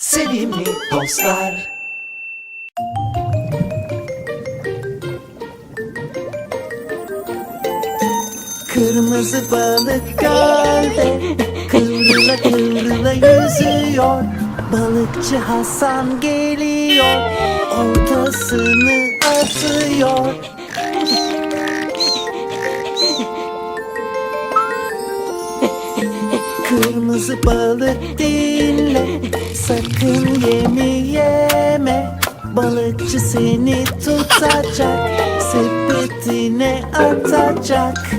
Sevimli dostlar. Kırmızı balık gölde Kıvrıla kıvrıla yüzüyor. Balıkçı Hasan geliyor Oltasını atıyor Kırmızı balık dinle Sakın yemi yeme. Balıkçı seni tutacak Sepetine atacak.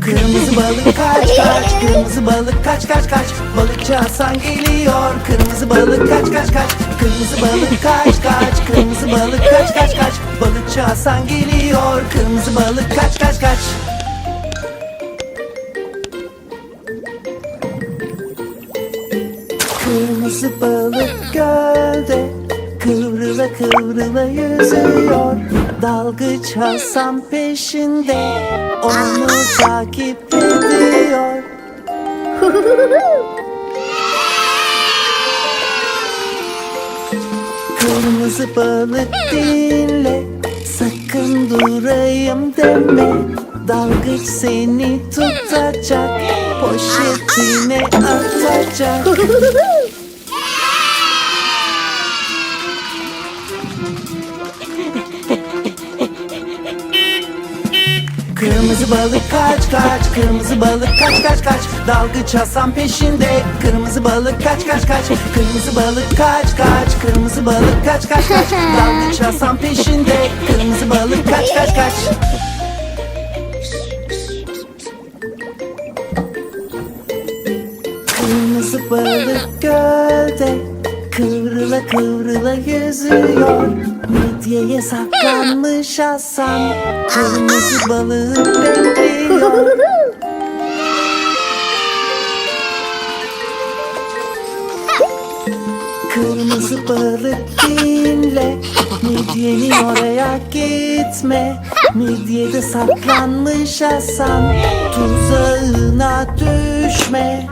Kırmızı balık kaç kaç Kırmızı balık kaç kaç kaç. Balıkçı Hasan geliyor. Kırmızı balık kaç kaç kaç Kırmızı balık kaç kaç. Kırmızı balık kaç kaç kaç. Balıkçı Hasan geliyor. Kırmızı balık kaç kaç kaç. Kırmızı balık gölde Kıvrıla kıvrıla yüzüyor. Dalgıç Hasan peşinde Onu takip ediyor Kırmızı balık dinle Sakın durayım deme. Dalgıç seni tutacak Poşetine atacak Kırmızı balık kaç kaç. Kırmızı balık kaç kaç kaç. Dalgıç Hasan peşinde. Kırmızı balık kaç kaç kaç. Kırmızı balık kaç kaç. Kırmızı balık kaç kaç kaç. Dalgıç Hasan peşinde. Kırmızı balık kaç kaç kaç. Kırmızı balık gölde Kıvrıla kıvrıla yüzüyor Midyeye saklanmış Hasan. Kırmızı balığı bekliyor. Kırmızı balık dinle Midyenin oraya gitme. Midyede saklanmış Hasan Tuzağına düşme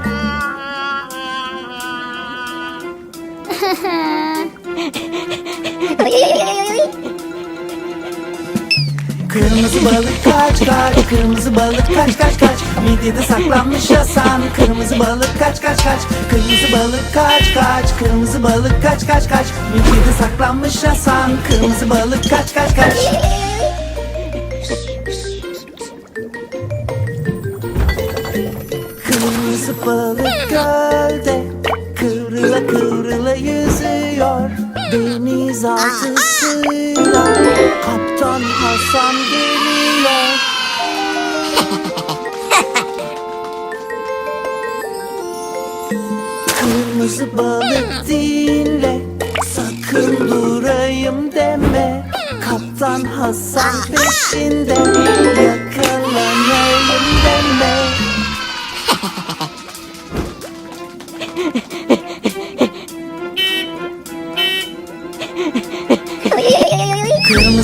Kırmızı balık kaç kaç Kırmızı balık kaç kaç kaç. Midyede saklanmış Hasan Kırmızı balık kaç kaç kaç Kırmızı balık kaç kaç Kırmızı balık kaç kaç kaç. Midyede saklanmış Hasan Kırmızı balık kaç kaç kaç Sakın durayım deme Kaptan Hasan peşinde. Yakalanayım deme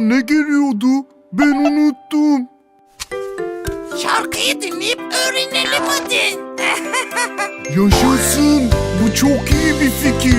Ne geliyordu? Ben unuttum. Şarkıyı dinleyip öğrenelim hadi. Yaşasın. Bu çok iyi bir fikir.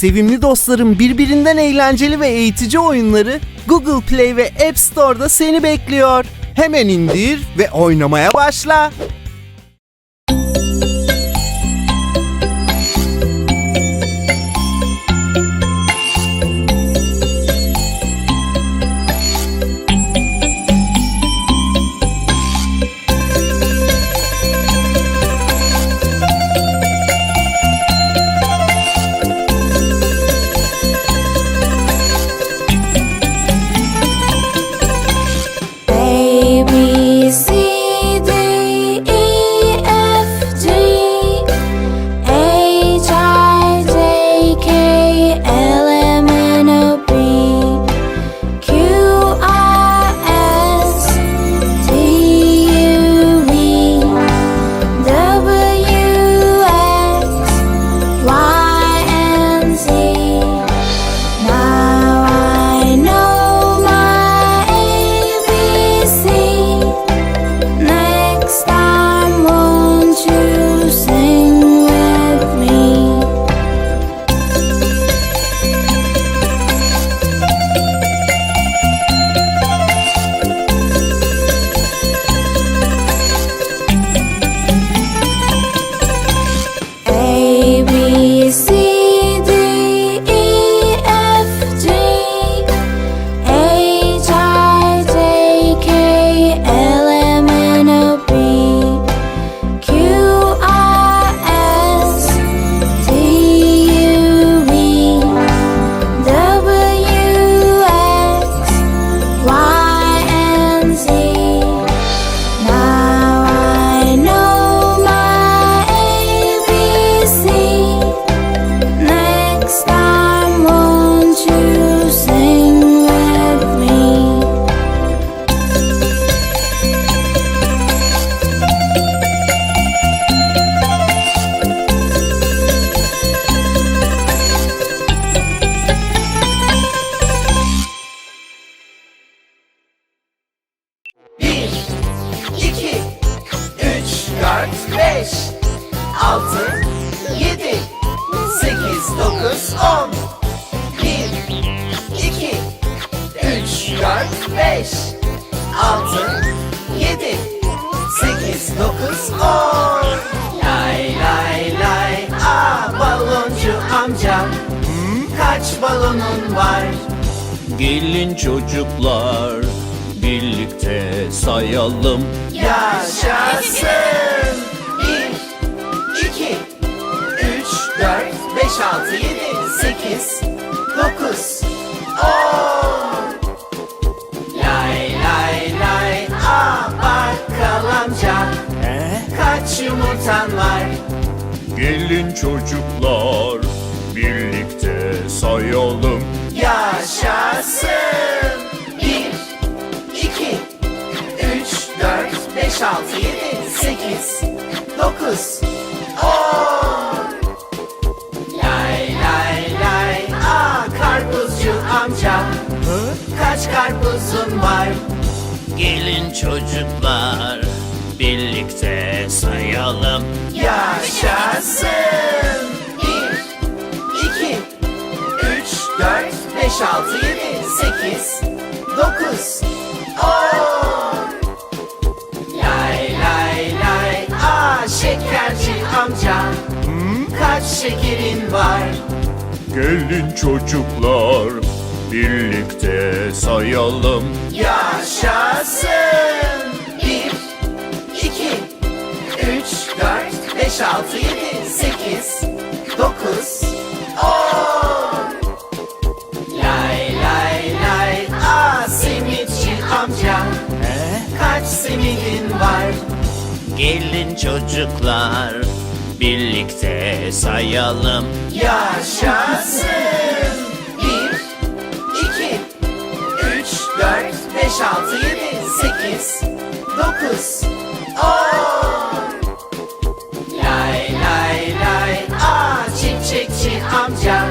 Sevimli dostlarım birbirinden eğlenceli ve eğitici oyunları Google Play ve App Store'da seni bekliyor. Hemen indir ve oynamaya başla. Çocuklar birlikte sayalım Yaşasın. Bir, iki, üç, dört, beş, altı, yedi, sekiz, dokuz, on. Lay lay lay, aa bakkal amca. Kaç yumurtan var? Gelin çocuklar birlikte sayalım Yaşasın. 5, 6, 7, 8, 9, 10 Lay lay lay Aa karpuzcu amca. Kaç karpuzun var? Gelin çocuklar Birlikte sayalım. Yaşasın. 1, 2, 3, 4, 5, 6, 7, 8, 9, 10 amca. Kaç şekerin var? Gelin çocuklar birlikte sayalım Yaşasın. Bir, iki, üç, dört, beş, altı, yedi, sekiz, Gelin çocuklar birlikte sayalım Yaşasın. Bir, iki, üç, dört, beş, altı, yedi, sekiz, dokuz, on. Lay lay lay, aa çiçekçi amca.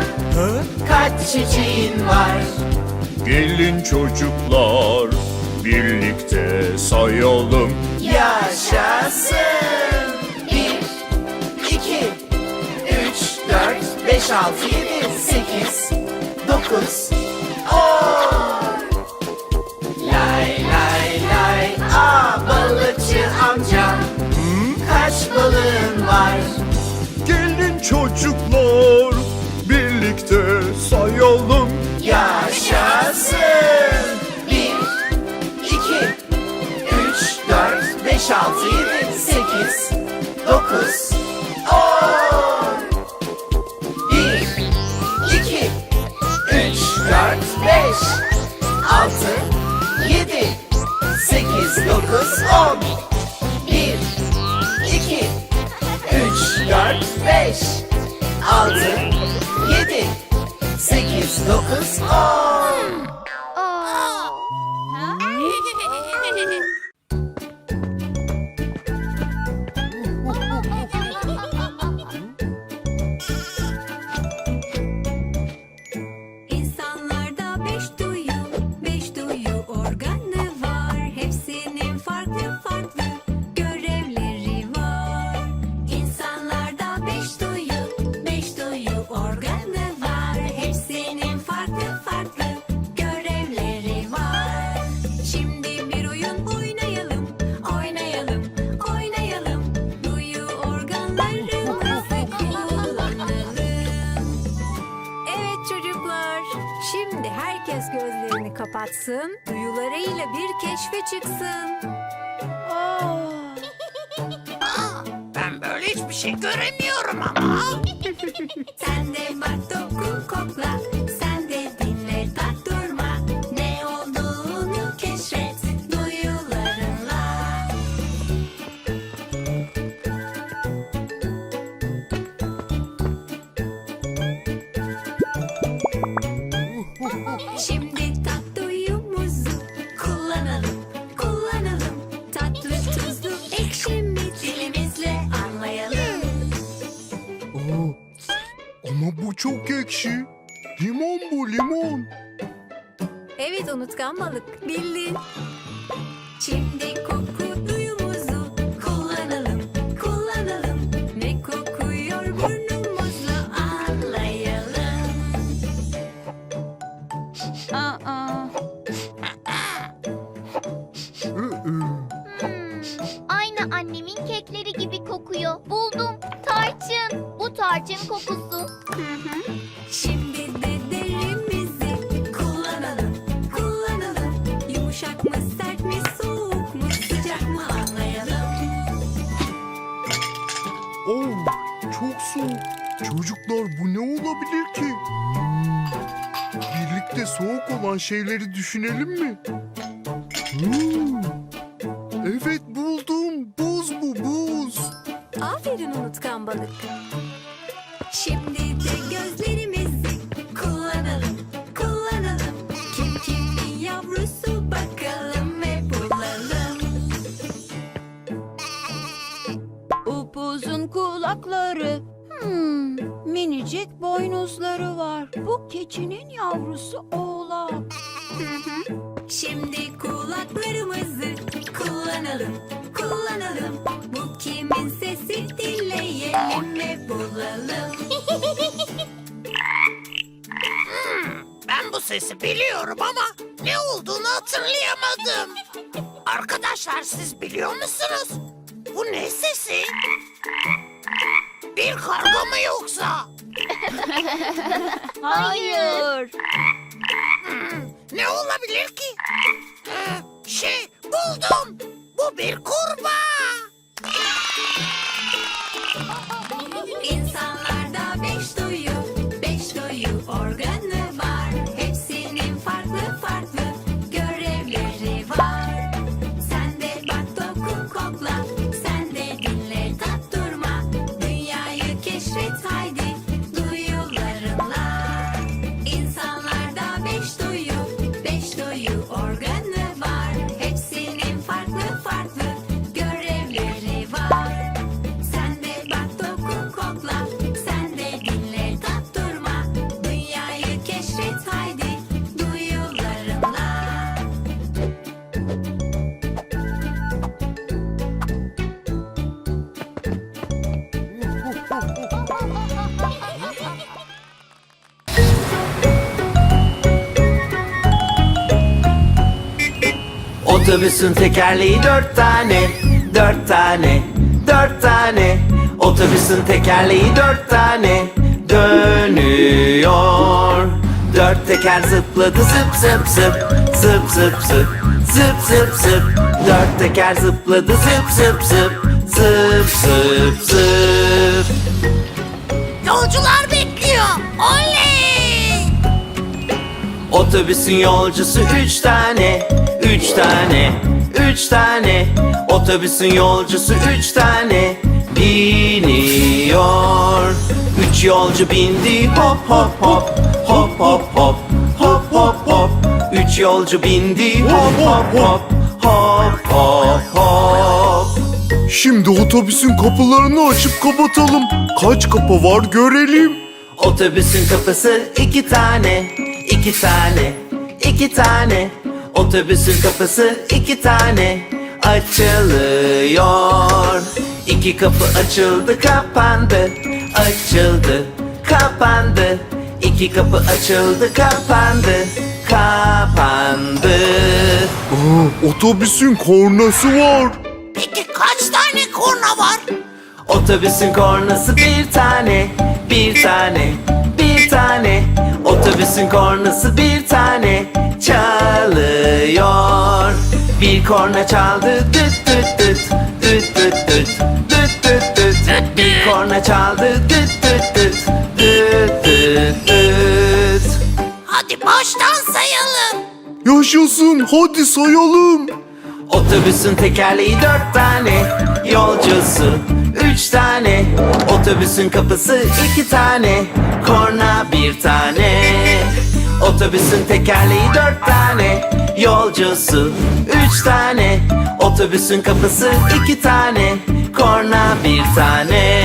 Kaç çiçeğin var? Gelin çocuklar birlikte 5, 6, 7, 8, 9, 10. Lay lay lay, aa balıkçı amca. Kaç balığın var? Gelin çocuklar, birlikte sayalım. Yaşasın. 1, 2, 3, 4, 5, 6, 7, 8, 9, altı, yedi, sekiz, dokuz, on. Bir, iki, üç, dört, beş, altı, yedi, sekiz, dokuz, on. çıksın, duyularıyla bir keşfe çıksın. Oh. Ben böyle hiçbir şey göremiyorum ama. çok ekşi. Limon bu limon. Evet unutkan balık. Bildin. şeyleri düşünelim mi? Duyuyor musunuz? Bu ne sesi? Bir karga mı yoksa? Hayır. Hmm, ne olabilir ki? Ee, şey buldum. Bu bir kurbağa. Otobüsün tekerleği dört tane, dört tane, dört tane. Otobüsün tekerleği dört tane, dönüyor. Dört teker zıpladı zıp zıp zıp, zıp zıp zıp, zıp zıp zıp. Dört teker zıpladı zıp zıp zıp, zıp zıp zıp. Yolcular Otobüsün yolcusu üç tane, üç tane, üç tane. Otobüsün yolcusu üç tane biniyor. Üç yolcu bindi hop hop hop, hop hop hop, hop hop hop. Üç yolcu bindi hop hop hop, hop hop hop. Şimdi otobüsün kapılarını açıp kapatalım. Kaç kapı var görelim. Otobüsün kapısı iki tane, iki tane, iki tane. Otobüsün kapısı iki tane açılıyor. İki kapı açıldı, kapandı, açıldı, kapandı. İki kapı açıldı, kapandı, kapandı. Aa, otobüsün kornası var. Peki kaç tane korna var? Otobüsün kornası bir tane, bir tane, bir tane. Otobüsün kornası bir tane çalıyor. Bir korna çaldı düt düt düt, düt düt düt, düt düt düt. Bir korna çaldı düt düt düt, düt düt düt. Hadi baştan sayalım. Yaşasın hadi sayalım. Otobüsün tekerleği dört tane Yolcusu üç tane. Otobüsün kapısı iki tane. Korna bir tane. Otobüsün tekerleği dört tane. Yolcusu üç tane. Otobüsün kapısı iki tane. Korna bir tane.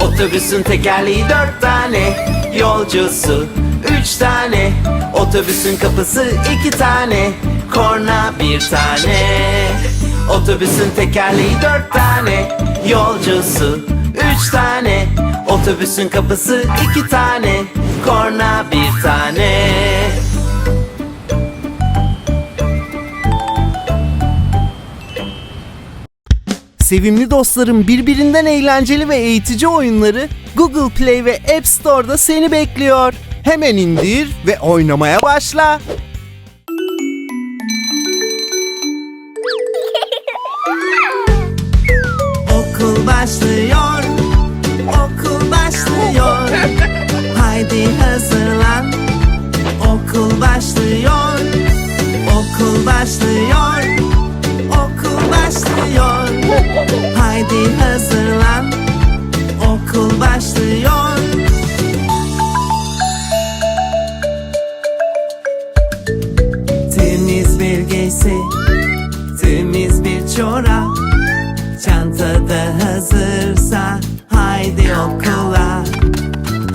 Otobüsün tekerleği dört tane. Yolcusu üç tane. Otobüsün kapısı iki tane. Korna bir tane Otobüsün tekerleği dört tane Yolcusu üç tane Otobüsün kapısı iki tane Korna bir tane Sevimli dostlarım birbirinden eğlenceli ve eğitici oyunları Google Play ve App Store'da seni bekliyor. Hemen indir ve oynamaya başla. Hazırlan. Okul başlıyor Okul başlıyor Okul başlıyor. Haydi hazırlan Okul başlıyor. Temiz bir giysi Temiz bir çorap Çantada hazırsa haydi okula.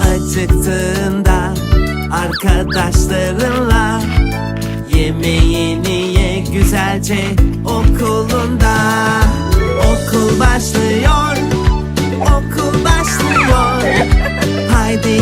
Acıktığında arkadaşlarınla Yemeğini ye güzelce okulunda. Okul başlıyor, okul başlıyor. Haydi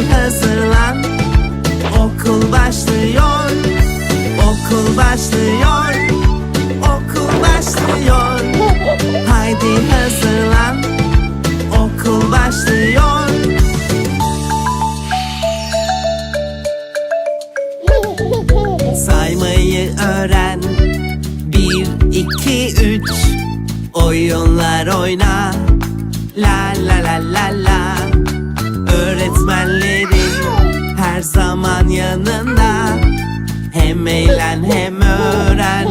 Oyunlar oyna. La la la la la. Öğretmenleri her zaman yanında. Hem eğlen hem öğren.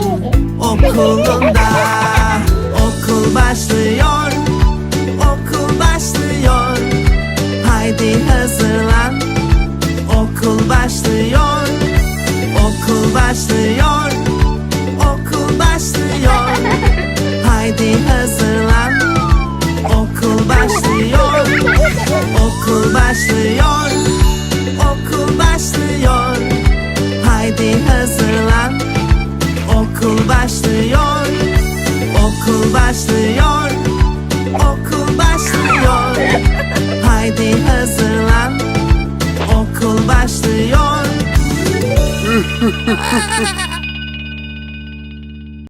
Okulunda